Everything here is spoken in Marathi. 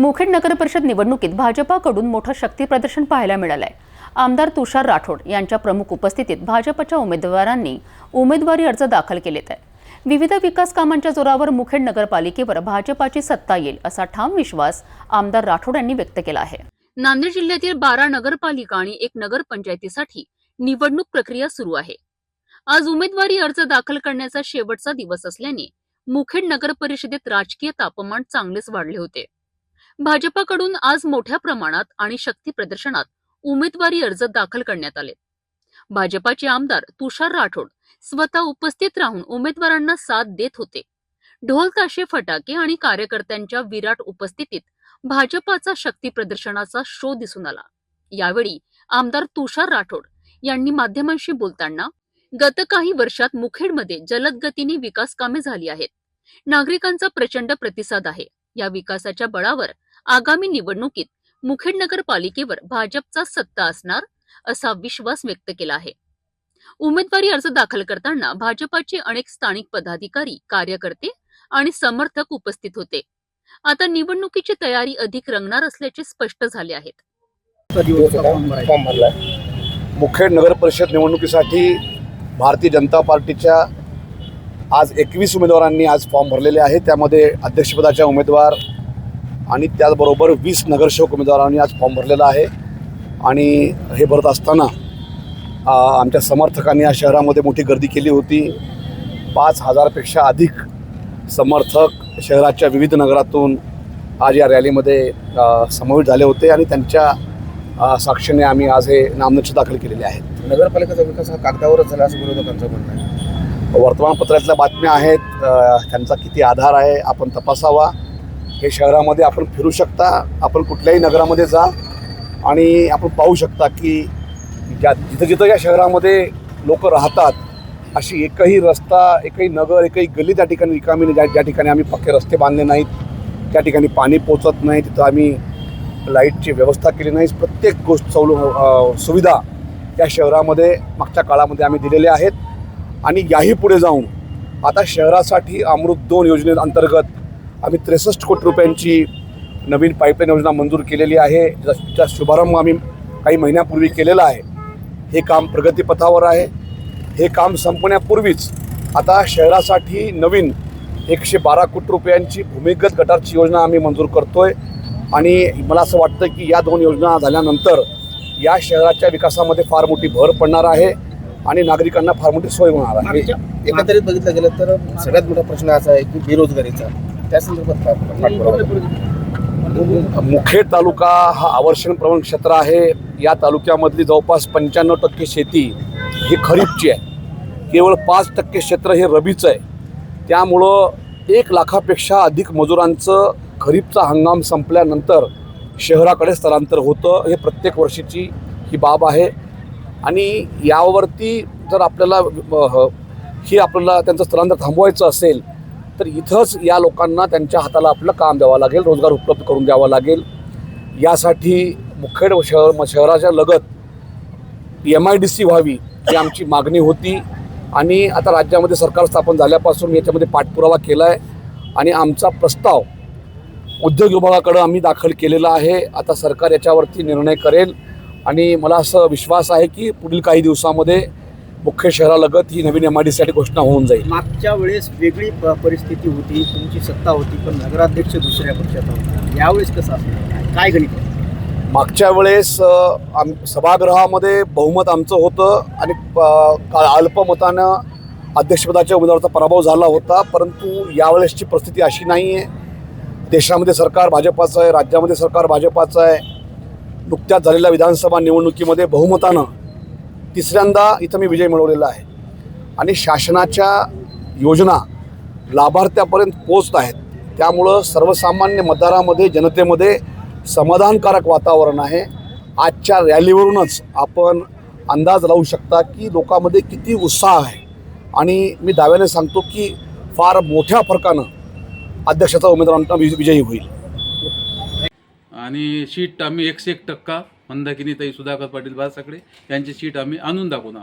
मुखेड नगर परिषद निवडणुकीत भाजपाकडून मोठं शक्ती प्रदर्शन पाहायला आहे आमदार तुषार राठोड यांच्या प्रमुख उपस्थितीत भाजपच्या उमेदवारांनी उमेदवारी अर्ज दाखल केलेत आहे विविध विकास कामांच्या जोरावर मुखेड नगरपालिकेवर भाजपाची सत्ता येईल असा ठाम विश्वास आमदार राठोड यांनी व्यक्त केला आहे. नांदेड जिल्ह्यातील बारा नगरपालिका आणि एक नगरपंचायतीसाठी निवडणूक प्रक्रिया सुरू आहे. आज उमेदवारी अर्ज दाखल करण्याचा शेवटचा दिवस असल्याने मुखेड नगर परिषदेत राजकीय तापमान चांगलेच वाढले होते. भाजपाकडून आज मोठ्या प्रमाणात आणि शक्ती प्रदर्शनात उमेदवारी अर्ज दाखल करण्यात आले. भाजपाचे आमदार तुषार राठोड स्वतः उपस्थित राहून उमेदवारांना साथ देत होते. ढोल ताशे फटाके आणि कार्यकर्त्यांच्या विराट उपस्थितीत भाजपाचा शक्ती प्रदर्शनाचा शो दिसून आला. यावेळी आमदार तुषार राठोड यांनी माध्यमांशी बोलताना गत काही वर्षात मुखेडमध्ये जलद गतीने विकास कामे झाली आहेत. नागरिकांचा प्रचंड प्रतिसाद आहे. या विकासाच्या बळावर आगामी निवडणुकीत मुखेड नगरपालिकेवर भाजपचा सत्ता असणार असा विश्वास व्यक्त केला आहे. उमेदवारी अर्ज दाखल करताना भाजपाचे अनेक स्थानिक पदाधिकारी कार्यकर्ते आणि समर्थक उपस्थित होते. आता निवडणुकीची तयारी अधिक रंगणार असल्याचे स्पष्ट झाले आहेत. मुखेड नगर परिषद निवडणुकीसाठी भारतीय जनता पार्टीच्या आज एकवीस उमेदवारांनी आज फॉर्म भरलेले आहेत त्यामध्ये अध्यक्षपदाच्या उमेदवार आणि त्याचबरोबर वीस नगरसेवक उमेदवारांनी आज फॉर्म भरलेला आहे. आणि हे भरत असताना आमच्या समर्थकांनी या शहरामध्ये मोठी गर्दी केली होती. पाच हजारपेक्षा अधिक समर्थक शहराच्या विविध नगरातून आज या रॅलीमध्ये आ, समाविष्ट झाले होते आणि त्यांच्या साक्षीने आम्ही आज हे नामनिश्चित दाखल केलेले आहेत. नगरपालिकेचा विकास हा कागदावरच झाला असं विरोधकांचं म्हणणं आहे. वर्तमानपत्रातल्या बातम्या आहेत त्यांचा किती आधार आहे आपण तपासावा. हे शहरामध्ये आपण फिरू शकता आपण कुठल्याही नगरामध्ये जा आणि आपण पाहू शकता की ज्या जिथं जिथं या शहरामध्ये लोक राहतात अशी एकही रस्ता एकही नगर एकही गल्ली त्या ठिकाणी रिकामी नाही. ज्या ज्या ठिकाणी आम्ही पक्के रस्ते बांधले नाहीत त्या ठिकाणी पाणी पोचत नाही तिथं आम्ही लाईटची व्यवस्था केली नाही. प्रत्येक गोष्ट सवलू सुविधा या शहरामध्ये मागच्या काळामध्ये आम्ही दिलेल्या आहेत. आणि याही पुढे जाऊन आता शहरासाठी अमृत दोन योजनेअंतर्गत आम्ही त्रेसष्ट कोटी रुपयांची नवीन पाईपलाईन योजना मंजूर केलेली आहे. ज्याचा शुभारंभ आम्ही काही महिन्यापूर्वी केलेला आहे. हे काम प्रगतीपथावर आहे. हे काम संपण्यापूर्वीच आता शहरासाठी नवीन एकशे बारा कोटी रुपयांची भूमिगत गटारची योजना आम्ही मंजूर करतो आहे आणि मला असं वाटतं की या दोन योजना झाल्यानंतर या शहराच्या विकासामध्ये फार मोठी भर पडणार आहे आणि नागरिकांना फार मोठी सोय होणार आहे. एकंदरीत बघितलं गेलं तर सगळ्यात मोठा प्रश्न असा आहे की बेरोजगारीचा. त्या संदर्भात मुखेड तालुका हा आवर्षण प्रवण क्षेत्र आहे. या तालुक्यामधली जवळपास पंच्याण्णव टक्के शेती ही खरीपची आहे. केवळ पाच टक्के क्षेत्र हे रबीचं आहे. त्यामुळं एक लाखापेक्षा अधिक मजुरांचं खरीपचा हंगाम संपल्यानंतर शहराकडे स्थलांतर होतं. हे प्रत्येक वर्षीची ही बाब आहे. आणि यावरती जर आपल्याला ही आपल्याला त्यांचं स्थलांतर थांबवायचं असेल तर इथंच या लोकांना त्यांच्या हाताला आपलं काम द्यावं लागेल रोजगार उपलब्ध करून द्यावा लागेल. यासाठी मुखेड शहर शहराच्या लगत एम आय डी सी व्हावी ही आमची मागणी होती. आणि आता राज्यामध्ये सरकार स्थापन झाल्यापासून याच्यामध्ये पाठपुरावा केला आहे आणि आमचा प्रस्ताव उद्योग विभागाकडं आम्ही दाखल केलेला आहे. आता सरकार याच्यावरती निर्णय करेल. आणि मला असं विश्वास आहे की पुढील काही दिवसामध्ये मुख्य शहरालगत ही नवीन एम आय डी साठी घोषणा होऊन जाईल. मागच्या वेळेस वेगळी प- परिस्थिती होती तुमची सत्ता होती पण नगराध्यक्ष दुसऱ्या पक्षाचा होता. यावेळेस कसं असणार काय गणित आहे? मागच्या वेळेस अ, आम सभागृहामध्ये बहुमत आमचं होतं आणि प- का- अल्पमतानं अध्यक्षपदाच्या उमेदवाराचा पराभव झाला होता. परंतु यावेळेसची परिस्थिती अशी नाही आहे देशामध्ये सरकार भाजपाचं आहे राज्यामध्ये सरकार भाजपाचं आहे. नुकत्याच झालेल्या विधानसभा निवडणुकीमध्ये बहुमतानं तिसऱ्यांदा इथं मी विजय मिळवलेला आहे. आणि शासनाच्या योजना लाभार्थ्यापर्यंत पोचत आहेत. त्यामुळं सर्वसामान्य मतदारामध्ये जनतेमध्ये समाधानकारक वातावरण आहे. आजच्या रॅलीवरूनच आपण अंदाज लावू शकता की लोकांमध्ये किती उत्साह आहे. आणि मी दाव्याने सांगतो की फार मोठ्या फरकानं अध्यक्षाचा उमेदवारांना विजयी होईल. आणि शीट आम्ही एकशे एक टक्का मंदाकिनी ताई सुधाकर पाटील बाळसाकडे यांची शीट आम्ही आणून दाखवणार.